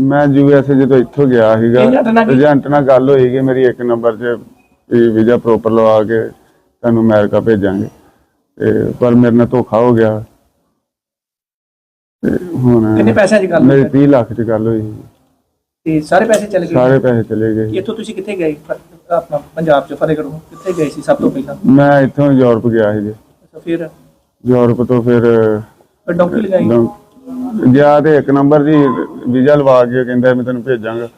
ਮੈਂ ਯੂਐਸਏ ਜਦੋਂ ਇੱਥੋਂ ਗਿਆ ਸੀਗਾ ਏਜੰਟ ਨਾਲ ਕੀ- ਏਜੰਟ ਨਾਲ ਗੱਲ ਹੋਈ ਕਿ ਮੇਰੀ ਇੱਕ ਨੰਬਰ 'ਚ ਵੀਜ਼ਾ ਪ੍ਰੋਪਰ ਲਵਾ ਕੇ ਤੁਹਾਨੂੰ ਅਮਰੀਕਾ ਭੇਜਾਂਗੇ। ਤੇ ਪਰ ਮੇਰੇ ਨਾਲ ਧੋਖਾ ਹੋ ਗਿਆ। ਤੇ ਹੁਣ ਕਿੰਨੇ ਪੈਸਿਆਂ 'ਚ ਗੱਲ ਮੇਰੀ ਹੋਈ? 30 ਲੱਖ 'ਚ ਗੱਲ ਹੋਈ। ਸੀ। ਤੇ ਸਾਰੇ ਪੈਸੇ ਚਲੇ ਗਏ? ਸਾਰੇ ਪੈਸੇ ਚਲੇ ਗਏ। ਇੱਥੋਂ ਤੁਸੀਂ ਕਿੱਥੇ ਗਏ? ਫ- ਆਪਣਾ ਪੰਜਾਬ 'ਚ ਫਤਿਹਗੜ੍ਹ। ਕਿੱਥੇ ਗਏ ਸੀ ਸਭ ਤੋਂ ਪਹਿਲਾਂ? ਮੈਂ ਇੱਥੋਂ ਯੂਰਪ ਗਿਆ ਸੀ ਜੀ ਅੱਛਾ ਫਿਰ? ਯੂਰਪ ਤੋਂ ਫਿਰ ਫਿਰ ਡੌਂਕੀ ਲਗਾਈ? ਲੰ- ਗਿਆ ਤੇ ਇੱਕ ਨੰਬਰ ਜੀ ਵੀਜ਼ਾ ਲਵਾ ਕੇ ਕਹਿੰਦਾ ਮੈਂ ਤੈਨੂੰ ਭੇਜਾਂਗਾ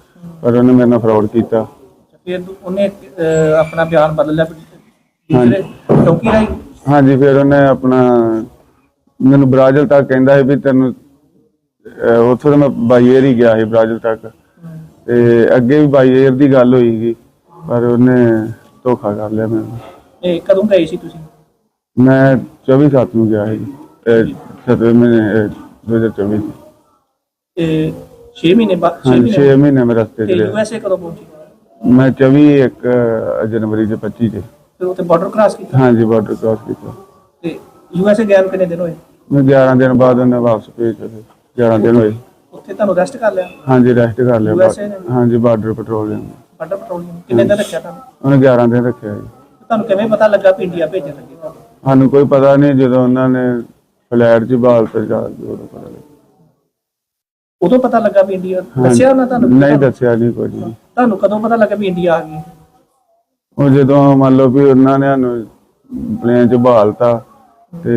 ਪਰ ਉਹਨੇ ਮੇਰੇ ਨਾਲ ਫਰਾਡ ਕੀਤਾ। ਫਿਰ ਦੂ- ਉਹਨੇ ਅਹ, ਆਪਣਾ ਬਿਆਨ ਬਦਲ ਲਿਆ ਦੂਸਰੇ ਡੌਂਕੀ ਰਾਈ ਹਾਂਜੀ ਫਿਰ ਉਹਨੇ ਆਪਣਾ ਮੈਨੂੰ ਬ੍ਰਾਜ਼ਿਲ ਤੱਕ ਕਹਿੰਦਾ ਸੀ ਵੀ ਤੈਨੂੰ ਅਹ ਉੱਥੋਂ ਤਾਂ ਮੈਂ ਬਾਈ ਏਅਰ ਹੀ ਗਿਆ ਸੀ ਬ੍ਰਾਜ਼ਿਲ ਤੱਕ। ਤੇ ਅੱਗੇ ਵੀ ਬਾਈ ਏਅਰ ਦੀ ਗੱਲ ਹੋਈ ਸੀ ਪਰ ਉਹਨੇ ਧੋਖਾ ਕਰ ਲਿਆ ਮੈਨੂੰ ਇਹ ਕਦੋਂ ਗਏ ਸੀ ਤੁਸੀਂ? ਮੈਂ 24 ਸੱਤ ਨੂੰ ਗਿਆ ਸੀ 7 ਮਹੀਨੇ ਅਹ 2024 ਚ। ਇਹ 6 ਮਹੀਨੇ ਬਾਅਦ 6 ਹਾਂਜੀ 6 ਮਹੀਨੇ ਮਹੀਨੇ ਮੈਂ ਰਸਤੇ ਤੇ ਰਿਹਾ ਯੂਐਸਏ ਕਦੋਂ ਪਹੁੰਚੇ ਮੈਂ 24 ਇੱਕ ਅਹ, ਜਨਵਰੀ ਦੇ 25 ਚ ਫਿਰ ਉੱਥੇ ਬਾਰਡਰ ਕ੍ਰਾਸ ਕੀਤਾ ਹਾਂਜੀ ਬਾਰਡਰ ਕ੍ਰਾਸ ਕੀਤਾ ਤੇ ਯੂਐਸਏ ਗਏ ਨੂੰ ਕਿੰਨੇ ਦਿਨ ਹੋਏ ਮੈਂ 11 ਦਿਨ ਬਾਅਦ ਉਹਨੇ ਵਾਪਸ ਭੇਜ ਦਿੱਤੇ 11 ਦਿਨ ਹੋਏ ਉੱਥੇ ਤੁਹਾਨੂੰ ਰੈਸਟ ਕਰ ਲਿਆ ਹਾਂਜੀ ਰੈਸਟ ਕਰ ਲਿਆ USA ਨੇ? ਹਾਂਜੀ ਬਾਰਡਰ ਪੈਟਰੋਲਿੰਗ ਬਾਰਡਰ ਪੈਟਰੋਲਿੰਗ ਕਿੰਨੇ ਦਿਨ ਰੱਖਿਆ ਤੁਹਾਨੂੰ ਉਹਨੇ 11 ਦਿਨ ਰੱਖਿਆ ਜੀ ਤੁਹਾਨੂੰ ਕਿਵੇਂ ਪਤਾ ਲੱਗਾ ਵੀ ਇੰਡੀਆ ਭੇਜਣ ਲੱਗੇ ਤੁਹਾਨੂੰ ਸਾਨੂੰ ਕੋਈ ਪਤਾ ਨਹੀਂ ਜਦੋਂ ਉਹਨਾਂ ਨੇ ਫਲੈਟ 'ਚ ਬਾਲ ਤੇ ਜਾ ਉਦੋਂ ਪਤਾ ਲੱਗਾ ਉਦੋਂ ਪਤਾ ਲੱਗਾ ਵੀ ਇੰਡੀਆ ਦੱਸਿਆ ਉਹਨਾਂ ਤੁਹਾਨੂੰ ਨਹੀਂ ਦੱਸਿਆ ਨਹੀਂ ਕੁਝ ਵੀ। ਤੁਹਾਨੂੰ ਕਦੋਂ ਪਤਾ ਲੱਗਾ ਵੀ ਇੰਡੀਆ ਆ ਗਈ ਉਹ ਜਦੋਂ ਮੰਨ ਲਓ ਵੀ ਉਹਨਾਂ ਨੇ ਸਾਨੂੰ ਪਲੇਨ 'ਚ ਬਹਾਲਤਾ ਤੇ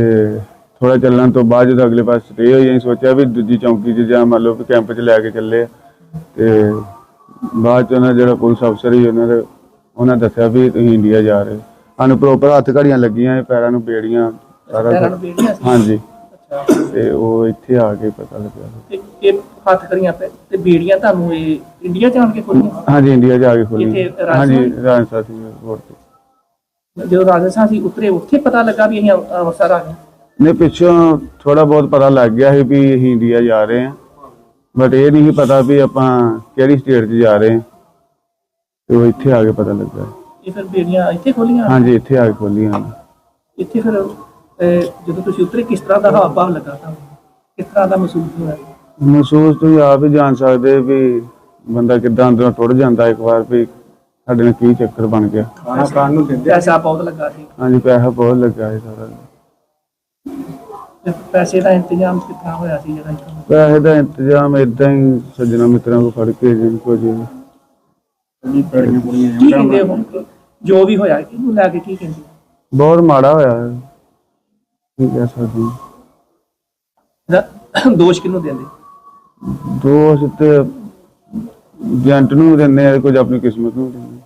ਥੋੜਾ ਚੱਲਣ ਤੋਂ ਬਾਅਦ ਜਦੋਂ ਅਗਲੇ ਪਾਸੇ ਸਟੇ ਹੋਈ ਅਸੀਂ ਸੋਚਿਆ ਵੀ ਦੂਜੀ ਚੌਂਕੀ 'ਚ ਜਾਂ ਮੰਨ ਲਓ ਵੀ ਕੈਂਪ 'ਚ ਲੈ ਕੇ ਚੱਲੇ ਆ। ਤੇ ਬਾਅਦ 'ਚ ਉਹਨਾਂ ਜਿਹੜਾ ਪੁਲਿਸ ਅਫਸਰ ਸੀ ਉਹਨਾਂ ਦੇ ਉਹਨਾਂ ਦੱਸਿਆ ਵੀ ਤੁਸੀਂ ਇੰਡੀਆ ਜਾ ਰਹੇ ਹੋ। ਸਾਨੂੰ ਪ੍ਰੋਪਰ ਹੱਥ ਘੜੀਆਂ ਲੱਗੀਆਂ ਪੈਰਾਂ ਨੂੰ ਬੇੜੀਆਂ ਸਾਰਾ ਕੁਛ। ਨੂੰ ਬੇੜੀਆਂ ਸੀ ਹਾਂਜੀ। ਅੱਛਾ। ਤੇ ਉਹ ਇੱਥੇ ਆ ਕੇ ਪਤਾ ਲੱਗਿਆ। ਤੇ ਇਹ ਹੱਥ ਕਰੀਆਂ ਪੈ ਤੇ ਬੇੜੀਆਂ ਤੁਹਾਨੂੰ ਇਹ ਇੰਡੀਆ ਜਾਣ ਕੇ ਖੋਲੀਆਂ? ਹਾਂਜੀ ਇੰਡੀਆ ਜਾ ਕੇ ਖੋਲੀ। ਇੱਥੇ ਰਾਜਸਥਾਨ? ਹਾਂਜੀ ਰਾਜਸਥਾਨ ਸੀ 에ਅਰਪੋਰਟ ਤੇ। ਜਦੋਂ ਰਾਜਸਥਾਨ ਸੀ ਉਤਰੇ ਉੱਥੇ ਪਤਾ ਲੱਗਾ ਵੀ ਅਸੀਂ ਅੰਮ੍ਰਿ- ਅੰਮ੍ਰਿਤਸਰ ਆ ਗਏ ਨੇ ਪਿੱਛੋਂ ਥੋੜਾ ਬਹੁਤ ਪਤਾ ਲੱਗ ਗਿਆ ਸੀ ਵੀ ਅਸੀਂ ਇੰਡੀਆ ਜਾ ਰਹੇ ਹਾਂ। ਬਟ ਇਹ ਨਹੀਂ ਸੀ ਪਤਾ ਵੀ ਆਪਾਂ ਕਿਹੜੀ ਸਟੇਟ 'ਚ ਜਾ ਰਹੇ ਹਾਂ। ਤੇ ਉਹ ਇੱਥੇ ਆ ਕੇ ਪਤਾ ਲੱਗਾ। ਇਹ ਫਿਰ ਬੇੜੀਆਂ ਇੱਥੇ ਖੋਲੀਆਂ? ਹਾਂਜੀ ਇੱਥੇ ਆ ਕੇ ਖੋਲੀਆਂ। ਇੱਥੇ ਫਿਰ ਜਦੋਂ ਤੁਸੀਂ ਉਤਰੇ ਕਿਸ ਤਰ੍ਹਾਂ ਦਾ ਹਾਵ ਭਾਵ ਲੱਗਾ ਤੁਹਾਨੂੰ? ਕਿਸ ਤਰ੍ਹਾਂ ਦਾ ਮਹਿਸੂਸ ਹੋਇਆ? ਮਹਿਸੂਸ ਤੁਸੀਂ ਆਪ ਹੀ ਜਾਣ ਸਕਦੇ ਵੀ ਬੰਦਾ ਕਿੱਦਾਂ ਅੰਦਰੋਂ ਟੁੱਟ ਜਾਂਦਾ ਇੱਕ ਵਾਰ ਵੀ ਸਾਡੇ ਨਾਲ ਕੀ ਚੱਕਰ ਬਣ ਗਿਆ। ਖਾਣਾ ਖਾਣ ਨੂੰ ਦਿੰਦੇ ਪੈਸਾ ਬਹੁਤ ਲੱਗਾ ਸੀ। ਹਾਂਜੀ ਪੈਸਾ ਬਹੁਤ ਲੱਗਾ ਸੀ ਸਾਰਾ। ਤੇ ਪੈਸੇ ਦਾ ਇੰਤਜ਼ਾਮ ਕਿੱਥਾਂ ਹੋਇਆ ਸੀ ਜਿਹੜਾ ਇੱਥੋਂ? ਪੈਸੇ ਦਾ ਇੰਤਜ਼ਾਮ ਇਦਾਂ ਹੀ ਸੱਜਣਾ ਮਿੱਤਰਾਂ ਕੋ ਫੜ ਕੇ ਜਿੰਨ ਕੋ ਜੀ ਕੀ ਕਹਿੰਦੇ ਜੋ ਵੀ ਹੋਇਆ ਇਹਨੂੰ ਲੈ ਕੇ ਕੀ ਕਹਿੰਦੇ? ਬਹੁਤ ਮਾੜਾ ਹੋਇਆ। ਹੈ। ਕੀ ਕਹਿ ਸਕਦੇ ਹਾਂ। ਇਹਦਾ ਦੋਸ਼ ਕਿਹਨੂੰ ਦਿੰਦੇ ਦੋਸਤ ਤੇ ਏਜੰਟ ਨੂੰ ਵੀ ਦਿੰਦੇ ਆ ਕੁਝ ਆਪਣੀ ਕਿਸਮਤ ਨੂੰ ਵੀ ਦਿੰਦੇ